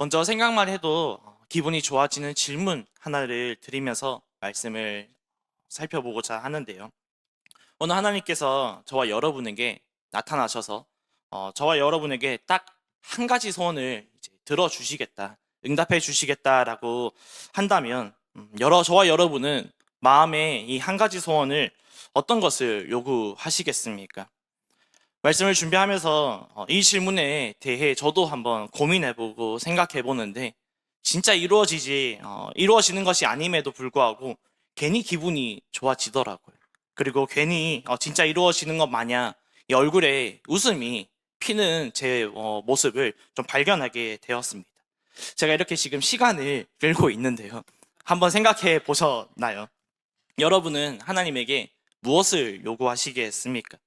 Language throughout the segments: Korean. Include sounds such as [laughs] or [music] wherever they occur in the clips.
먼저 생각만 해도 기분이 좋아지는 질문 하나를 드리면서 말씀을 살펴보고자 하는데요. 오늘 하나님께서 저와 여러분에게 나타나셔서 어, 저와 여러분에게 딱 한 가지 소원을 들어주시겠다, 응답해 주시겠다라고 한다면 음, 여러 저와 여러분은 마음에 이한 가지 소원을 어떤 것을 요구하시겠습니까? 말씀을 준비하면서 어, 이 질문에 대해 저도 한번 고민해보고 생각해보는데 진짜 이루어지지 어, 이루어지는 것이 아님에도 불구하고 괜히 기분이 좋아지더라고요. 그리고 괜히 어, 진짜 이루어지는 것 마냥 이 얼굴에 웃음이 피는 제 어, 모습을 좀 발견하게 되었습니다. 제가 이렇게 지금 시간을 끌고 있는데요. 한번 생각해 보셨나요? 여러분은 하나님에게 무엇을 요구하시겠습니까?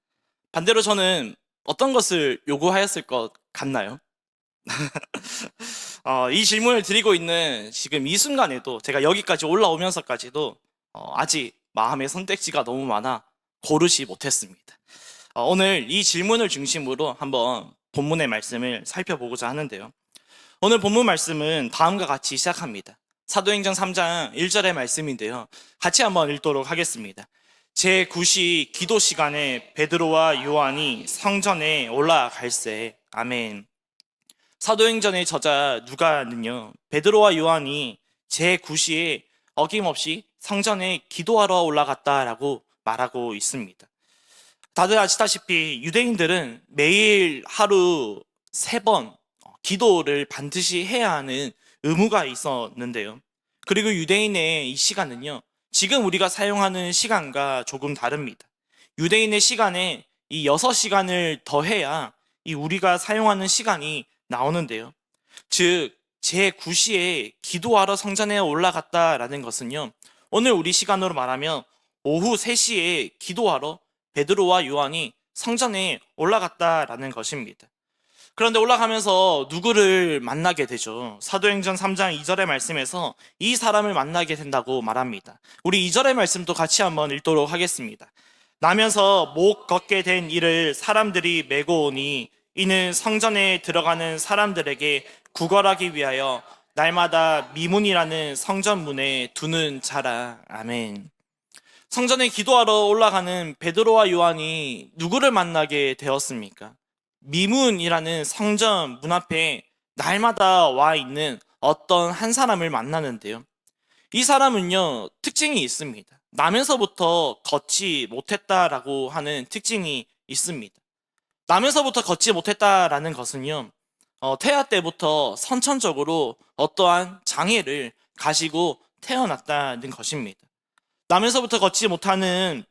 반대로 저는 어떤 것을 요구하였을 것 같나요? [laughs] 어, 이 질문을 드리고 있는 지금 이 순간에도 제가 여기까지 올라오면서까지도 어, 아직 마음의 선택지가 너무 많아 고르지 못했습니다. 어, 오늘 이 질문을 중심으로 한번 본문의 말씀을 살펴보고자 하는데요. 오늘 본문 말씀은 다음과 같이 시작합니다. 사도행전 3장 1절의 말씀인데요. 같이 한번 읽도록 하겠습니다. 제9시 기도 시간에 베드로와 요한이 성전에 올라갈새 아멘. 사도행전의 저자 누가는요. 베드로와 요한이 제9시에 어김없이 성전에 기도하러 올라갔다라고 말하고 있습니다. 다들 아시다시피 유대인들은 매일 하루 세 번 기도를 반드시 해야 하는 의무가 있었는데요. 그리고 유대인의 이 시간은요. 지금 우리가 사용하는 시간과 조금 다릅니다. 유대인의 시간에 이 6시간을 더해야 이 우리가 사용하는 시간이 나오는데요. 즉, 제9시에 기도하러 성전에 올라갔다라는 것은요. 오늘 우리 시간으로 말하면 오후 3시에 기도하러 베드로와 요한이 성전에 올라갔다라는 것입니다. 그런데 올라가면서 누구를 만나게 되죠. 사도행전 3장 2절의 말씀에서 이 사람을 만나게 된다고 말합니다. 우리 2절의 말씀도 같이 한번 읽도록 하겠습니다. 나면서 못 걷게 된 이를 사람들이 메고 오니 이는 성전에 들어가는 사람들에게 구걸하기 위하여 날마다 미문이라는 성전문에 두는 자라. 아멘. 성전에 기도하러 올라가는 베드로와 요한이 누구를 만나게 되었습니까? 미문이라는 성전 문 앞에 날마다 와 있는 어떤 한 사람을 만나는데요. 이 사람은요, 특징이 있습니다. 나면서부터 걷지 못했다라고 하는 특징이 있습니다. 나면서부터 걷지 못했다라는 것은요, 어, 태아 때부터 선천적으로 어떠한 장애를 가지고 태어났다는 것입니다. 나면서부터 걷지 못하는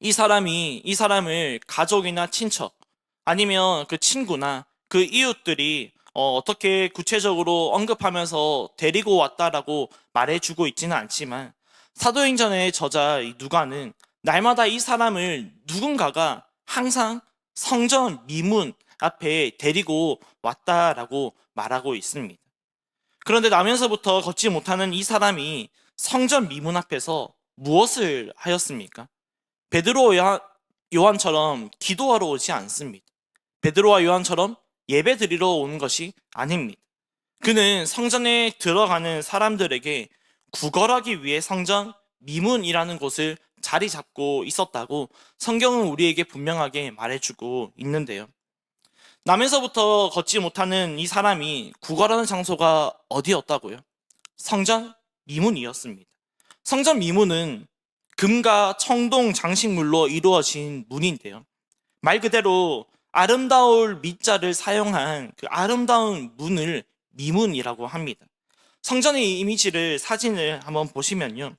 이 사람이 이 사람을 가족이나 친척 아니면 그 친구나 그 이웃들이 어, 어떻게 구체적으로 언급하면서 데리고 왔다라고 말해주고 있지는 않지만 사도행전의 저자 이 누가는 날마다 이 사람을 누군가가 항상 성전 미문 앞에 데리고 왔다라고 말하고 있습니다. 그런데 나면서부터 걷지 못하는 이 사람이 성전 미문 앞에서 무엇을 하였습니까? 베드로 요한처럼 기도하러 오지 않습니다. 베드로와 요한처럼 예배 드리러 오는 것이 아닙니다. 그는 성전에 들어가는 사람들에게 구걸하기 위해 성전 미문이라는 곳을 자리 잡고 있었다고 성경은 우리에게 분명하게 말해주고 있는데요. 남에서부터 걷지 못하는 이 사람이 구걸하는 장소가 어디였다고요? 성전 미문이었습니다. 성전 미문은 금과 청동 장식물로 이루어진 문인데요. 말 그대로 아름다울 밑자를 사용한 그 아름다운 문을 미문이라고 합니다. 성전의 이미지를 사진을 한번 보시면요.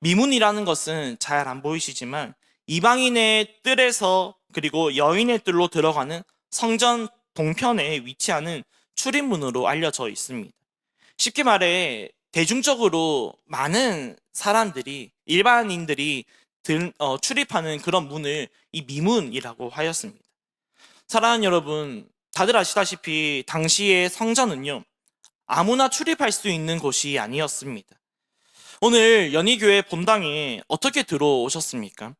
미문이라는 것은 잘 안 보이시지만 이방인의 뜰에서 그리고 여인의 뜰로 들어가는 성전 동편에 위치하는 출입문으로 알려져 있습니다. 쉽게 말해 대중적으로 많은 사람들이 일반인들이 들, 어, 출입하는 그런 문을 이 미문이라고 하였습니다. 사랑하는 여러분, 다들 아시다시피 당시의 성전은요, 아무나 출입할 수 있는 곳이 아니었습니다. 오늘 연희교회 본당에 어떻게 들어오셨습니까?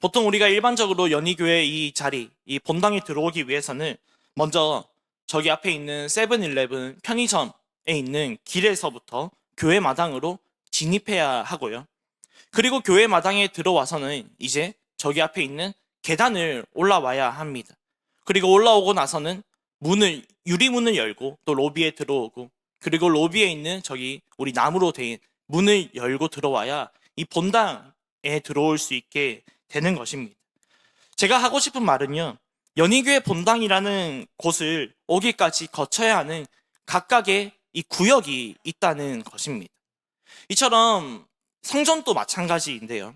보통 우리가 일반적으로 연희교회 이 자리, 이 본당에 들어오기 위해서는 먼저 저기 앞에 있는 세븐일레븐 편의점 있는 길에서부터 교회 마당으로 진입해야 하고요. 그리고 교회 마당에 들어와서는 이제 저기 앞에 있는 계단을 올라와야 합니다. 그리고 올라오고 나서는 문을 유리문을 열고 또 로비에 들어오고 그리고 로비에 있는 저기 우리 나무로 된 문을 열고 들어와야 이 본당에 들어올 수 있게 되는 것입니다. 제가 하고 싶은 말은요. 연희교회 본당이라는 곳을 오기까지 거쳐야 하는 각각의 이 구역이 있다는 것입니다. 이처럼 성전도 마찬가지인데요.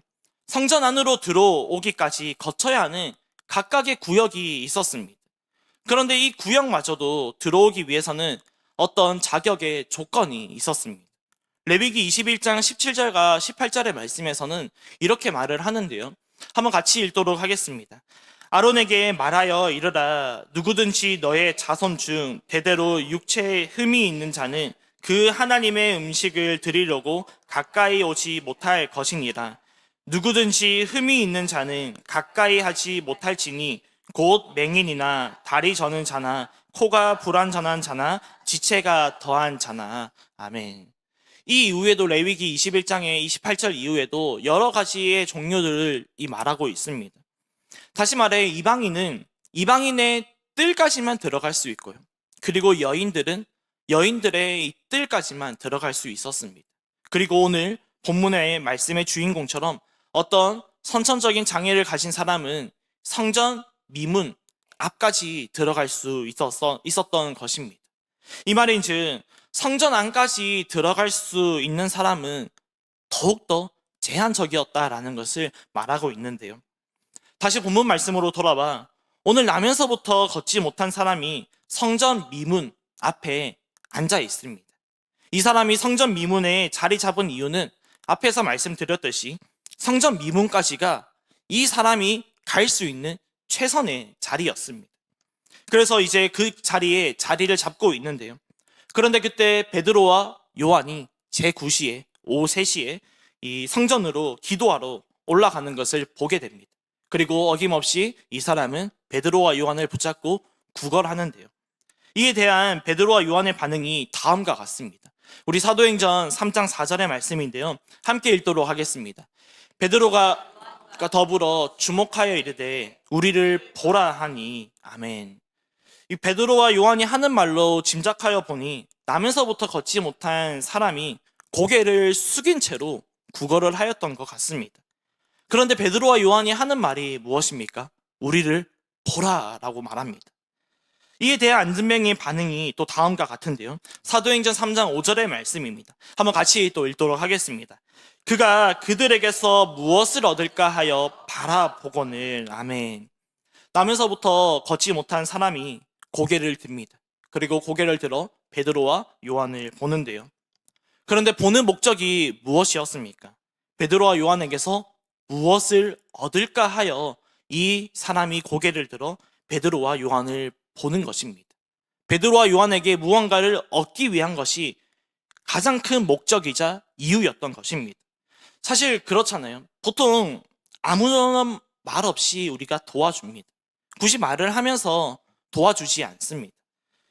성전 안으로 들어오기까지 거쳐야 하는 각각의 구역이 있었습니다. 그런데 이 구역마저도 들어오기 위해서는 어떤 자격의 조건이 있었습니다. 레위기 21장 17절과 18절의 말씀에서는 이렇게 말을 하는데요. 한번 같이 읽도록 하겠습니다. 아론에게 말하여 이르라 누구든지 너의 자손 중 대대로 육체에 흠이 있는 자는 그 하나님의 음식을 드리려고 가까이 오지 못할 것이니라. 누구든지 흠이 있는 자는 가까이 하지 못할지니 곧 맹인이나 다리 저는 자나 코가 불완전한 자나 지체가 더한 자나 아멘. 이 이후에도 레위기 21장의 28절 이후에도 여러 가지의 종류들을 이 말하고 있습니다. 다시 말해 이방인은 이방인의 뜰까지만 들어갈 수 있고요. 그리고 여인들은 여인들의 이 뜰까지만 들어갈 수 있었습니다. 그리고 오늘 본문의 말씀의 주인공처럼 어떤 선천적인 장애를 가진 사람은 성전 미문 앞까지 들어갈 수 있었던 것입니다. 이 말인즉 성전 안까지 들어갈 수 있는 사람은 더욱더 제한적이었다라는 것을 말하고 있는데요. 다시 본문 말씀으로 돌아와 오늘 나면서부터 걷지 못한 사람이 성전 미문 앞에 앉아 있습니다. 이 사람이 성전 미문에 자리 잡은 이유는 앞에서 말씀드렸듯이 성전 미문까지가 이 사람이 갈 수 있는 최선의 자리였습니다. 그래서 이제 그 자리에 자리를 잡고 있는데요. 그런데 그때 베드로와 요한이 제9시에 오후 3시에 이 성전으로 기도하러 올라가는 것을 보게 됩니다. 그리고 어김없이 이 사람은 베드로와 요한을 붙잡고 구걸하는데요. 이에 대한 베드로와 요한의 반응이 다음과 같습니다. 우리 사도행전 3장 4절의 말씀인데요. 함께 읽도록 하겠습니다. 베드로가 더불어 주목하여 이르되 우리를 보라 하니 아멘. 이 베드로와 요한이 하는 말로 짐작하여 보니 나면서부터 걷지 못한 사람이 고개를 숙인 채로 구걸을 하였던 것 같습니다. 그런데 베드로와 요한이 하는 말이 무엇입니까? 우리를 보라라고 말합니다. 이에 대한 안전뱅이의 반응이 또 다음과 같은데요. 사도행전 3장 5절의 말씀입니다. 한번 같이 또 읽도록 하겠습니다. 그가 그들에게서 무엇을 얻을까 하여 바라보거늘 아멘. 나면서부터 걷지 못한 사람이 고개를 듭니다. 그리고 고개를 들어 베드로와 요한을 보는데요. 그런데 보는 목적이 무엇이었습니까? 베드로와 요한에게서 무엇을 얻을까 하여 이 사람이 고개를 들어 베드로와 요한을 보는 것입니다. 베드로와 요한에게 무언가를 얻기 위한 것이 가장 큰 목적이자 이유였던 것입니다. 사실 그렇잖아요. 보통 아무런 말 없이 우리가 도와줍니다. 굳이 말을 하면서 도와주지 않습니다.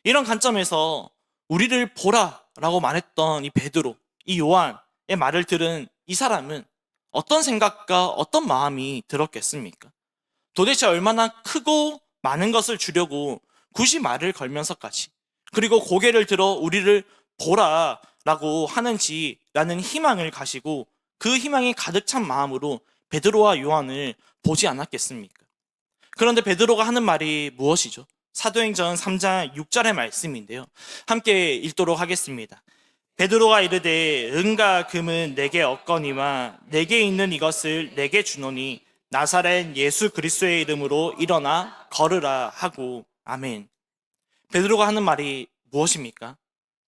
이런 관점에서 우리를 보라라고 말했던 이 베드로, 이 요한의 말을 들은 이 사람은 어떤 생각과 어떤 마음이 들었겠습니까? 도대체 얼마나 크고 많은 것을 주려고 굳이 말을 걸면서까지 그리고 고개를 들어 우리를 보라라고 하는지라는 희망을 가지고 그 희망이 가득 찬 마음으로 베드로와 요한을 보지 않았겠습니까? 그런데 베드로가 하는 말이 무엇이죠? 사도행전 3장 6절의 말씀인데요. 함께 읽도록 하겠습니다. 베드로가 이르되 은과 금은 내게 없거니와 내게 있는 이것을 내게 주노니 나사렛 예수 그리스도의 이름으로 일어나 걸으라 하고 아멘. 베드로가 하는 말이 무엇입니까?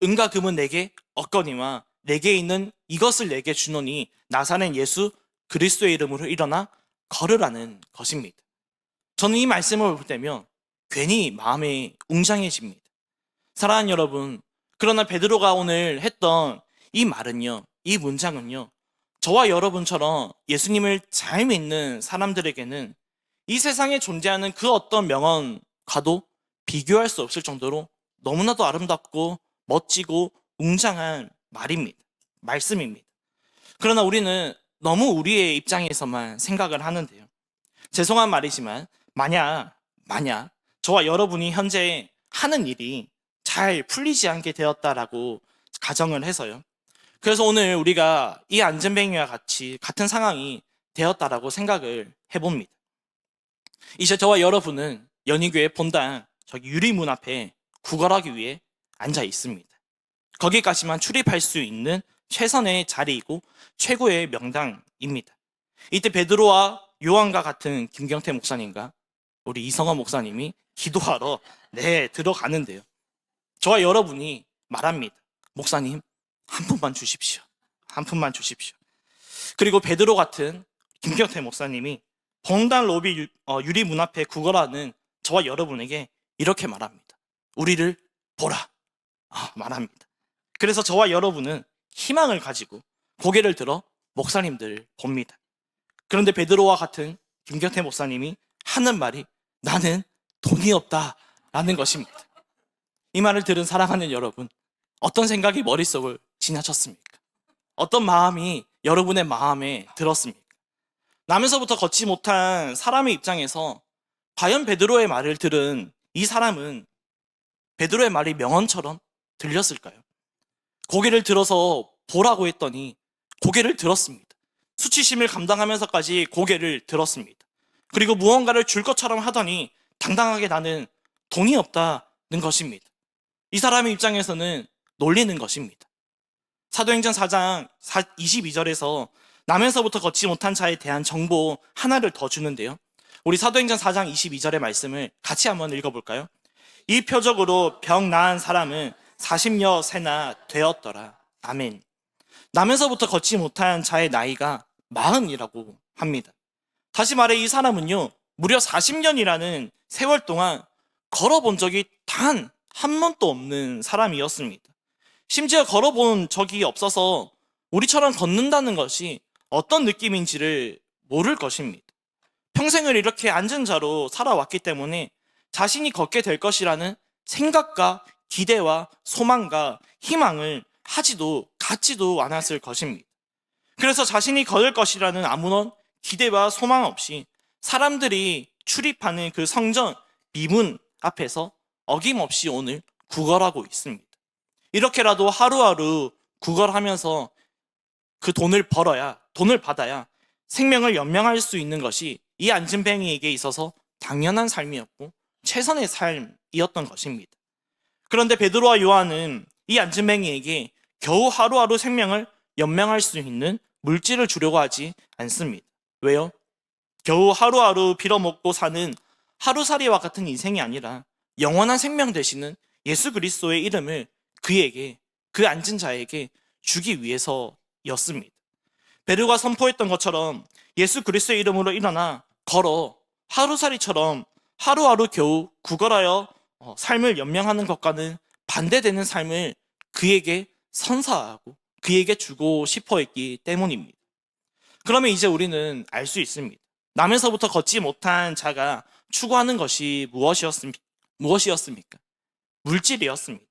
은과 금은 내게 없거니와 내게 있는 이것을 내게 주노니 나사렛 예수 그리스도의 이름으로 일어나 걸으라는 것입니다. 저는 이 말씀을 볼 때면 괜히 마음이 웅장해집니다. 사랑하는 여러분, 그러나 베드로가 오늘 했던 이 말은요, 이 문장은요, 저와 여러분처럼 예수님을 잘 믿는 사람들에게는 이 세상에 존재하는 그 어떤 명언과도 비교할 수 없을 정도로 너무나도 아름답고 멋지고 웅장한 말입니다. 말씀입니다. 그러나 우리는 너무 우리의 입장에서만 생각을 하는데요. 죄송한 말이지만 만약 만약 저와 여러분이 현재 하는 일이 잘 풀리지 않게 되었다라고 가정을 해서요. 그래서 오늘 우리가 이 안전뱅이와 같이 같은 상황이 되었다라고 생각을 해봅니다. 이제 저와 여러분은 연희교회 본당 저기 유리문 앞에 구걸하기 위해 앉아 있습니다. 거기까지만 출입할 수 있는 최선의 자리이고 최고의 명당입니다. 이때 베드로와 요한과 같은 김경태 목사님과 우리 이성원 목사님이 기도하러 네 들어가는데요. 저와 여러분이 말합니다. 목사님 한 푼만 주십시오. 한 푼만 주십시오. 그리고 베드로 같은 김경태 목사님이 본당 로비 유- 어, 유리 문 앞에 구걸하는 저와 여러분에게 이렇게 말합니다. 우리를 보라. 아, 말합니다. 그래서 저와 여러분은 희망을 가지고 고개를 들어 목사님들을 봅니다. 그런데 베드로와 같은 김경태 목사님이 하는 말이 나는 돈이 없다 라는 것입니다. 이 말을 들은 사랑하는 여러분, 어떤 생각이 머릿속을 지나쳤습니까? 어떤 마음이 여러분의 마음에 들었습니까? 나면서부터 걷지 못한 사람의 입장에서 과연 베드로의 말을 들은 이 사람은 베드로의 말이 명언처럼 들렸을까요? 고개를 들어서 보라고 했더니 고개를 들었습니다. 수치심을 감당하면서까지 고개를 들었습니다. 그리고 무언가를 줄 것처럼 하더니 당당하게 나는 돈이 없다는 것입니다. 이 사람의 입장에서는 놀리는 것입니다. 사도행전 4장 22절에서 나면서부터 걷지 못한 자에 대한 정보 하나를 더 주는데요. 우리 사도행전 4장 22절의 말씀을 같이 한번 읽어볼까요? 이 표적으로 병 나은 사람은 40여 세나 되었더라. 아멘. 나면서부터 걷지 못한 자의 나이가 마흔이라고 합니다. 다시 말해 이 사람은요, 무려 40년이라는 세월 동안 걸어본 적이 단 한 번도 없는 사람이었습니다. 심지어 걸어본 적이 없어서 우리처럼 걷는다는 것이 어떤 느낌인지를 모를 것입니다. 평생을 이렇게 앉은 자로 살아왔기 때문에 자신이 걷게 될 것이라는 생각과 기대와 소망과 희망을 하지도 갖지도 않았을 것입니다. 그래서 자신이 걸을 것이라는 아무런 기대와 소망 없이 사람들이 출입하는 그 성전 미문 앞에서 어김없이 오늘 구걸하고 있습니다. 이렇게라도 하루하루 구걸하면서 그 돈을 벌어야, 돈을 받아야 생명을 연명할 수 있는 것이 이 안진뱅이에게 있어서 당연한 삶이었고 최선의 삶이었던 것입니다. 그런데 베드로와 요한은 이 안진뱅이에게 겨우 하루하루 생명을 연명할 수 있는 물질을 주려고 하지 않습니다. 왜요? 겨우 하루하루 빌어먹고 사는 하루살이와 같은 인생이 아니라 영원한 생명 되시는 예수 그리스도의 이름을 그에게 그 앉은 자에게 주기 위해서였습니다. 베르가 선포했던 것처럼 예수 그리스도의 이름으로 일어나 걸어 하루살이처럼 하루하루 겨우 구걸하여 어, 삶을 연명하는 것과는 반대되는 삶을 그에게 선사하고 그에게 주고 싶어 했기 때문입니다. 그러면 이제 우리는 알 수 있습니다. 남에서부터 걷지 못한 자가 추구하는 것이 무엇이었습니까? 무엇이었습니까? 물질이었습니다.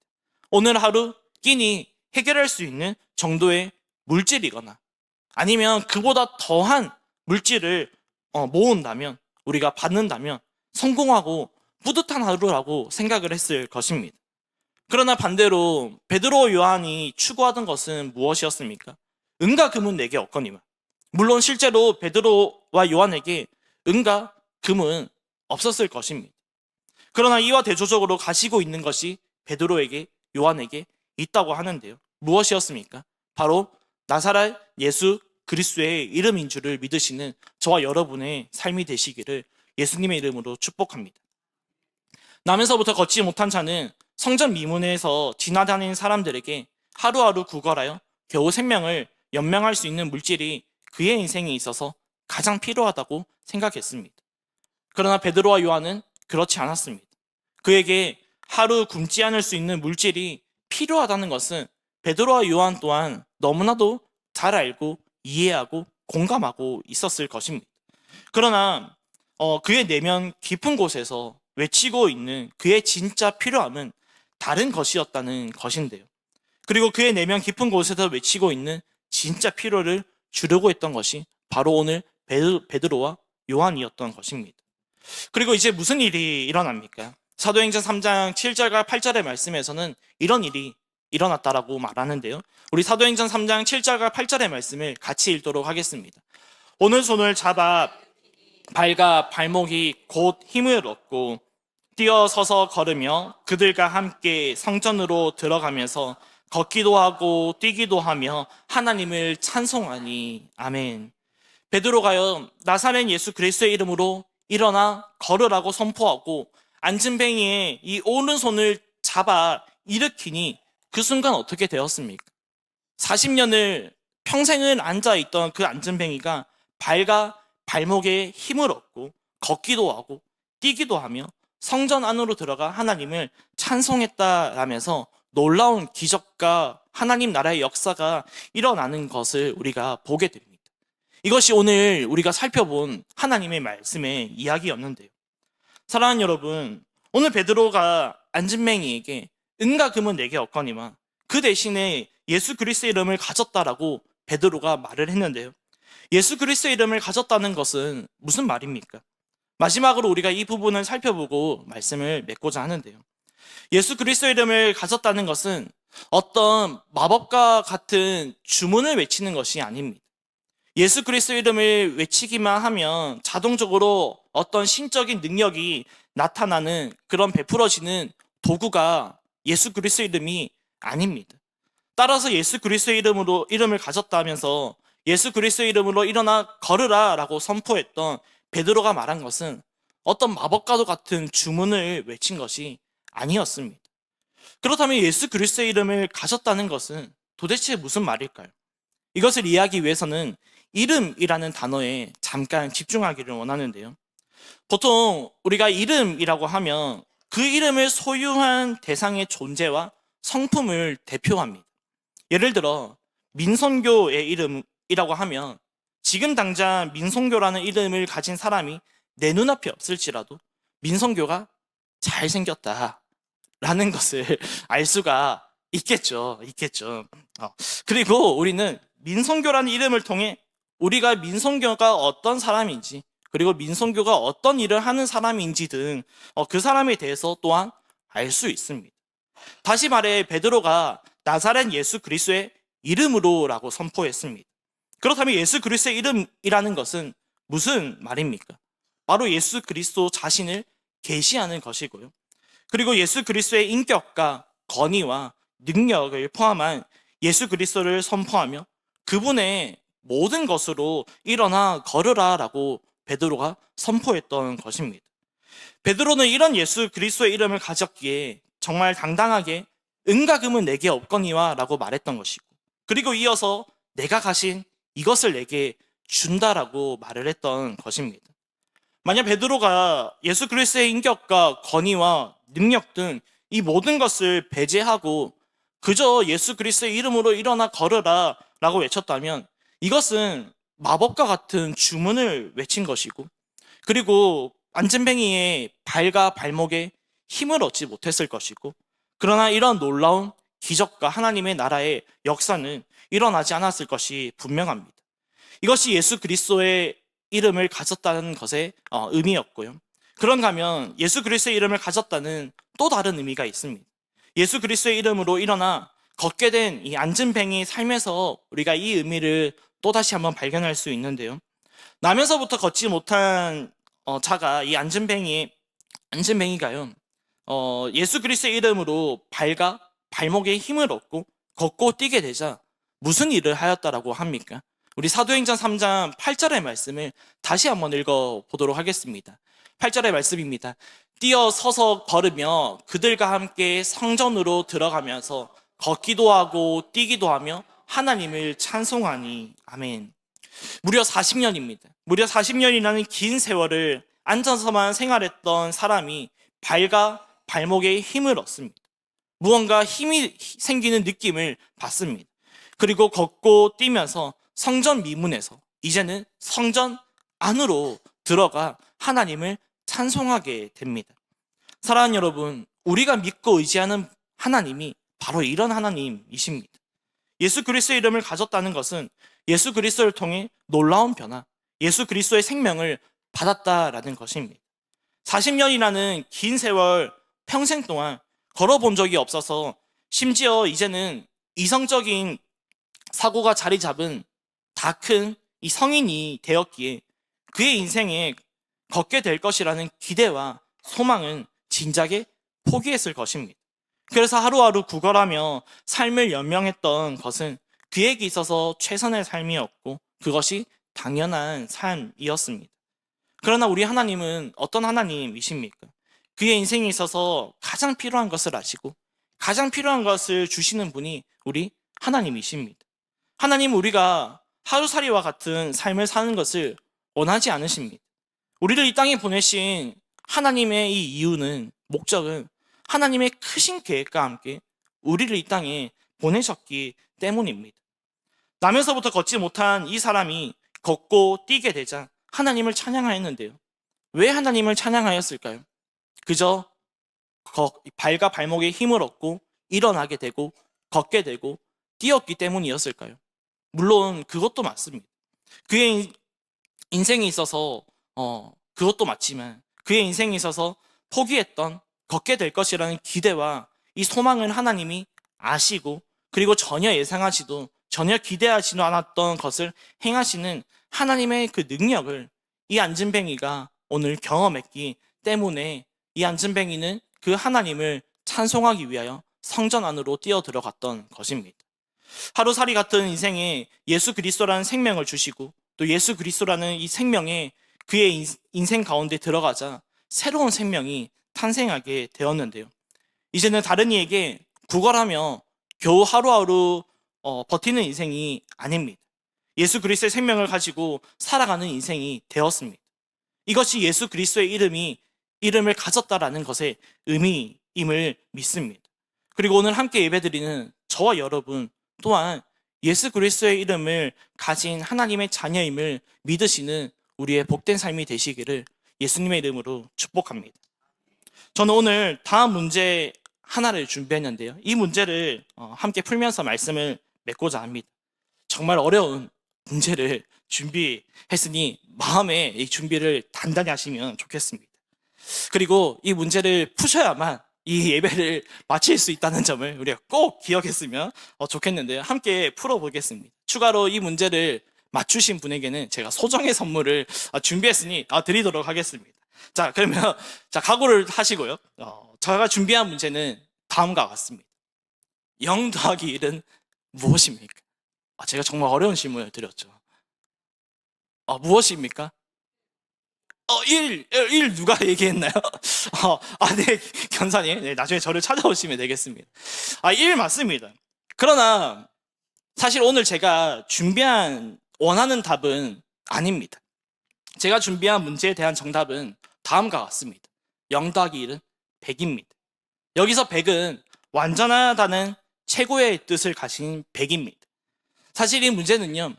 오늘 하루 끼니 해결할 수 있는 정도의 물질이거나 아니면 그보다 더한 물질을 어, 모은다면 우리가 받는다면 성공하고 뿌듯한 하루라고 생각을 했을 것입니다. 그러나 반대로 베드로 요한이 추구하던 것은 무엇이었습니까? 은과 금은 내게 없거니와 물론 실제로 베드로와 요한에게 은과 금은 없었을 것입니다. 그러나 이와 대조적으로 가지고 있는 것이 베드로에게 요한에게 있다고 하는데요. 무엇이었습니까? 바로 나사렛 예수 그리스도의 이름인 줄을 믿으시는 저와 여러분의 삶이 되시기를 예수님의 이름으로 축복합니다. 남에서부터 걷지 못한 자는 성전 미문에서 지나다니는 사람들에게 하루하루 구걸하여 겨우 생명을 연명할 수 있는 물질이 그의 인생에 있어서 가장 필요하다고 생각했습니다. 그러나 베드로와 요한은 그렇지 않았습니다. 그에게 하루 굶지 않을 수 있는 물질이 필요하다는 것은 베드로와 요한 또한 너무나도 잘 알고 이해하고 공감하고 있었을 것입니다. 그러나 어, 그의 내면 깊은 곳에서 외치고 있는 그의 진짜 필요함은 다른 것이었다는 것인데요. 그리고 그의 내면 깊은 곳에서 외치고 있는 진짜 필요를 주려고 했던 것이 바로 오늘 베드- 베드로와 요한이었던 것입니다. 그리고 이제 무슨 일이 일어납니까? 사도행전 3장 7절과 8절의 말씀에서는 이런 일이 일어났다라고 말하는데요. 우리 사도행전 3장 7절과 8절의 말씀을 같이 읽도록 하겠습니다. 오늘 손을 잡아 발과 발목이 곧 힘을 얻고 뛰어서서 걸으며 그들과 함께 성전으로 들어가면서 걷기도 하고 뛰기도 하며 하나님을 찬송하니 아멘. 베드로가요 나사렛 예수 그리스도의 이름으로 일어나 걸으라고 선포하고 안진뱅이의 이 오른손을 잡아 일으키니 그 순간 어떻게 되었습니까? 40년을 평생을 앉아 있던 그 안진뱅이가 발과 발목에 힘을 얻고 걷기도 하고 뛰기도 하며 성전 안으로 들어가 하나님을 찬송했다라면서 놀라운 기적과 하나님 나라의 역사가 일어나는 것을 우리가 보게 됩니다. 이것이 오늘 우리가 살펴본 하나님의 말씀의 이야기였는데요. 사랑하는 여러분, 오늘 베드로가 안진맹이에게 은과 금은 내게 없거니와 그 대신에 예수 그리스도의 이름을 가졌다라고 베드로가 말을 했는데요. 예수 그리스도의 이름을 가졌다는 것은 무슨 말입니까? 마지막으로 우리가 이 부분을 살펴보고 말씀을 맺고자 하는데요. 예수 그리스도의 이름을 가졌다는 것은 어떤 마법과 같은 주문을 외치는 것이 아닙니다. 예수 그리스도의 이름을 외치기만 하면 자동적으로 어떤 신적인 능력이 나타나는 그런 베풀어지는 도구가 예수 그리스도의 이름이 아닙니다. 따라서 예수 그리스도의 이름으로 이름을 가졌다면서 예수 그리스도의 이름으로 일어나 걸으라라고 선포했던 베드로가 말한 것은 어떤 마법과도 같은 주문을 외친 것이 아니었습니다. 그렇다면 예수 그리스도의 이름을 가졌다는 것은 도대체 무슨 말일까요? 이것을 이해하기 위해서는 이름이라는 단어에 잠깐 집중하기를 원하는데요. 보통 우리가 이름이라고 하면 그 이름을 소유한 대상의 존재와 성품을 대표합니다. 예를 들어 민선교의 이름이라고 하면 지금 당장 민선교라는 이름을 가진 사람이 내 눈앞에 없을지라도 민선교가 잘생겼다 라는 [laughs] 것을 알 수가 있겠죠. 있겠죠. 어. 그리고 우리는 민선교라는 이름을 통해 우리가 민선교가 어떤 사람인지 그리고 민선교가 어떤 일을 하는 사람인지 등 그 사람에 대해서 또한 알 수 있습니다. 다시 말해 베드로가 나사렛 예수 그리스도의 이름으로라고 선포했습니다. 그렇다면 예수 그리스도의 이름이라는 것은 무슨 말입니까? 바로 예수 그리스도 자신을 계시하는 것이고요. 그리고 예수 그리스도의 인격과 권위와 능력을 포함한 예수 그리스도를 선포하며 그분의 모든 것으로 일어나 걸으라라고 베드로가 선포했던 것입니다. 베드로는 이런 예수 그리스도의 이름을 가졌기에 정말 당당하게 은과 금은 내게 없거니와라고 말했던 것이고 그리고 이어서 내가 가신 이것을 내게 준다라고 말을 했던 것입니다. 만약 베드로가 예수 그리스도의 인격과 권위와 능력 등 이 모든 것을 배제하고 그저 예수 그리스도의 이름으로 일어나 걸으라 라고 외쳤다면 이것은 마법과 같은 주문을 외친 것이고 그리고 안전뱅이의 발과 발목에 힘을 얻지 못했을 것이고 그러나 이런 놀라운 기적과 하나님의 나라의 역사는 일어나지 않았을 것이 분명합니다. 이것이 예수 그리스도의 이름을 가졌다는 것의 어, 의미였고요. 그런가 하면 예수 그리스도의 이름을 가졌다는 또 다른 의미가 있습니다. 예수 그리스도의 이름으로 일어나 걷게 된이 안진뱅이 삶에서 우리가 이 의미를 또 다시 한번 발견할 수 있는데요. 나면서부터 걷지 못한 어, 자가 이 안진뱅이 안진뱅이가요. 어, 예수 그리스도의 이름으로 발과 발목에 힘을 얻고 걷고 뛰게 되자 무슨 일을 하였다라고 합니까? 우리 사도행전 3장 8절의 말씀을 다시 한번 읽어 보도록 하겠습니다. 8절의 말씀입니다. 뛰어 서서 걸으며 그들과 함께 성전으로 들어가면서 걷기도 하고 뛰기도 하며 하나님을 찬송하니 아멘. 무려 40년입니다. 무려 40년이라는 긴 세월을 앉아서만 생활했던 사람이 발과 발목에 힘을 얻습니다. 무언가 힘이 생기는 느낌을 받습니다. 그리고 걷고 뛰면서 성전 미문에서 이제는 성전 안으로 들어가 하나님을 찬송하게 됩니다. 사랑하는 여러분, 우리가 믿고 의지하는 하나님이 바로 이런 하나님이십니다. 예수 그리스도의 이름을 가졌다는 것은 예수 그리스도를 통해 놀라운 변화, 예수 그리스도의 생명을 받았다라는 것입니다. 40년이라는 긴 세월 평생 동안 걸어본 적이 없어서 심지어 이제는 이성적인 사고가 자리 잡은 다 큰 이 성인이 되었기에 그의 인생에 걷게 될 것이라는 기대와 소망은 진작에 포기했을 것입니다. 그래서 하루하루 구걸하며 삶을 연명했던 것은 그에게 있어서 최선의 삶이었고 그것이 당연한 삶이었습니다. 그러나 우리 하나님은 어떤 하나님이십니까? 그의 인생에 있어서 가장 필요한 것을 아시고 가장 필요한 것을 주시는 분이 우리 하나님이십니다. 하나님은 우리가 하루살이와 같은 삶을 사는 것을 원하지 않으십니다. 우리를 이 땅에 보내신 하나님의 이 이유는 목적은 하나님의 크신 계획과 함께 우리를 이 땅에 보내셨기 때문입니다. 나면서부터 걷지 못한 이 사람이 걷고 뛰게 되자 하나님을 찬양하였는데요. 왜 하나님을 찬양하였을까요? 그저 거- 발과 발목에 힘을 얻고 일어나게 되고 걷게 되고 뛰었기 때문이었을까요? 물론 그것도 맞습니다. 그의 인- 인생에 있어서 어, 그것도 맞지만 그의 인생에 있어서 포기했던 걷게 될 것이라는 기대와 이 소망을 하나님이 아시고 그리고 전혀 예상하지도 전혀 기대하지도 않았던 것을 행하시는 하나님의 그 능력을 이 안진뱅이가 오늘 경험했기 때문에 이 안진뱅이는 그 하나님을 찬송하기 위하여 성전 안으로 뛰어 들어갔던 것입니다. 하루살이 같은 인생에 예수 그리스도라는 생명을 주시고 또 예수 그리스도라는 이 생명에 그의 인- 인생 가운데 들어가자 새로운 생명이 탄생하게 되었는데요. 이제는 다른 이에게 구걸하며 겨우 하루하루 어, 버티는 인생이 아닙니다. 예수 그리스도의 생명을 가지고 살아가는 인생이 되었습니다. 이것이 예수 그리스도의 이름이 이름을 가졌다라는 것의 의미임을 믿습니다. 그리고 오늘 함께 예배드리는 저와 여러분 또한 예수 그리스도의 이름을 가진 하나님의 자녀임을 믿으시는 우리의 복된 삶이 되시기를 예수님의 이름으로 축복합니다. 저는 오늘 다음 문제 하나를 준비했는데요. 이 문제를 어, 함께 풀면서 말씀을 맺고자 합니다. 정말 어려운 문제를 준비했으니 마음에 이 준비를 단단히 하시면 좋겠습니다. 그리고 이 문제를 푸셔야만 이 예배를 마칠 수 있다는 점을 우리가 꼭 기억했으면 어, 좋겠는데요. 함께 풀어보겠습니다. 추가로 이 문제를 맞추신 분에게는 제가 소정의 선물을 어, 준비했으니 어, 드리도록 하겠습니다. 자, 그러면 자 각오를 하시고요. 어, 제가 준비한 문제는 다음과 같습니다. 0 더하기 1은 무엇입니까? 아, 제가 정말 어려운 질문을 드렸죠. 어, 무엇입니까? 어, 1, 1 누가 [laughs] 얘기했나요? [laughs] 어, 아, 네, 견사님. 네, 나중에 저를 찾아오시면 되겠습니다. 아, 1 맞습니다. 그러나, 사실 오늘 제가 준비한 원하는 답은 아닙니다. 제가 준비한 문제에 대한 정답은 다음과 같습니다. 0 더하기 1은 100입니다. 여기서 100은 완전하다는 최고의 뜻을 가진 100입니다. 사실 이 문제는요,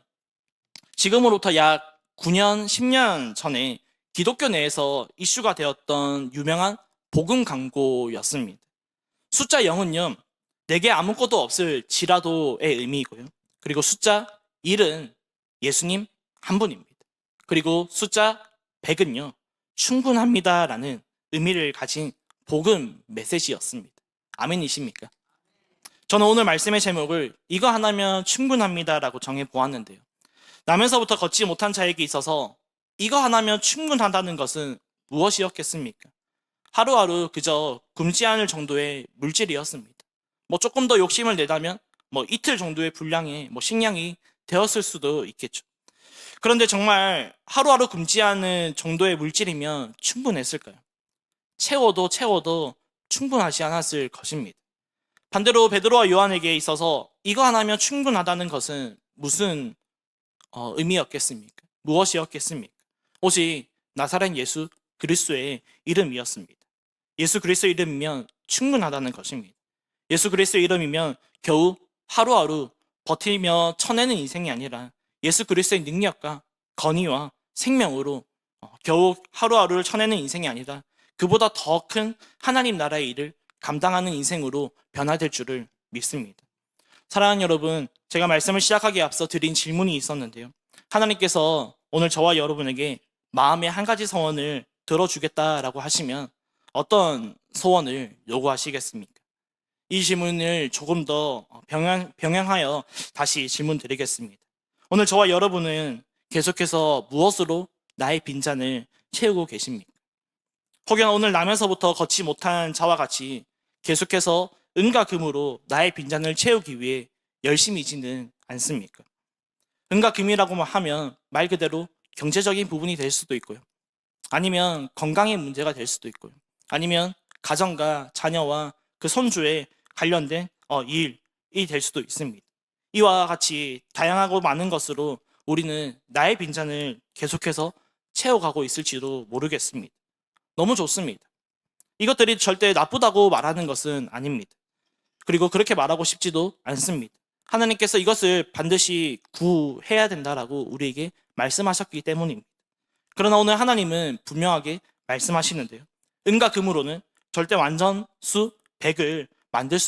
지금으로부터 약 9년, 10년 전에 기독교 내에서 이슈가 되었던 유명한 복음 광고였습니다. 숫자 0은요, 내게 아무것도 없을 지라도의 의미이고요. 그리고 숫자 1은 예수님 한 분입니다. 그리고 숫자 100은요, 충분합니다 라는 의미를 가진 복음 메시지였습니다. 아멘이십니까? 저는 오늘 말씀의 제목을 이거 하나면 충분합니다 라고 정해 보았는데요. 나면서부터 걷지 못한 자에게 있어서 이거 하나면 충분하다는 것은 무엇이었겠습니까? 하루하루 그저 굶지 않을 정도의 물질이었습니다. 뭐 조금 더 욕심을 내다면 뭐 이틀 정도의 분량의 뭐 식량이 되었을 수도 있겠죠. 그런데 정말 하루하루 굶지 않은 정도의 물질이면 충분했을까요? 채워도 채워도 충분하지 않았을 것입니다. 반대로 베드로와 요한에게 있어서 이거 하나면 충분하다는 것은 무슨 어, 의미였겠습니까? 무엇이었겠습니까? 오직 나사렛 예수 그리스도의 이름이었습니다. 예수 그리스도의 이름이면 충분하다는 것입니다. 예수 그리스도의 이름이면 겨우 하루하루 버티며 쳐내는 인생이 아니라 예수 그리스도의 능력과 건의와 생명으로 어, 겨우 하루하루를 쳐내는 인생이 아니라 그보다 더 큰 하나님 나라의 일을 감당하는 인생으로 변화될 줄을 믿습니다. 사랑하는 여러분, 제가 말씀을 시작하기에 앞서 드린 질문이 있었는데요. 하나님께서 오늘 저와 여러분에게 마음의 한 가지 소원을 들어주겠다라고 하시면 어떤 소원을 요구하시겠습니까? 이 질문을 조금 더 병행, 병행하여 다시 질문 드리겠습니다. 오늘 저와 여러분은 계속해서 무엇으로 나의 빈잔을 채우고 계십니까? 혹여나 오늘 나면서부터 걷지 못한 자와 같이 계속해서 은과 금으로 나의 빈잔을 채우기 위해 열심히지는 않습니까? 은과 금이라고만 하면 말 그대로 경제적인 부분이 될 수도 있고요. 아니면 건강의 문제가 될 수도 있고요. 아니면 가정과 자녀와 그 손주에 관련된 어, 일이 될 수도 있습니다. 이와 같이 다양하고 많은 것으로 우리는 나의 빈잔을 계속해서 채워가고 있을지도 모르겠습니다. 너무 좋습니다. 이것들이 절대 나쁘다고 말하는 것은 아닙니다. 그리고 그렇게 말하고 싶지도 않습니다. 하나님께서 이것을 반드시 구해야 된다라고 우리에게 말씀하셨기 때문입니다. 그러나 오늘 하나님은 분명하게 말씀하시는데요. 은과 금으로는 절대 완전 수 100을 만들 수가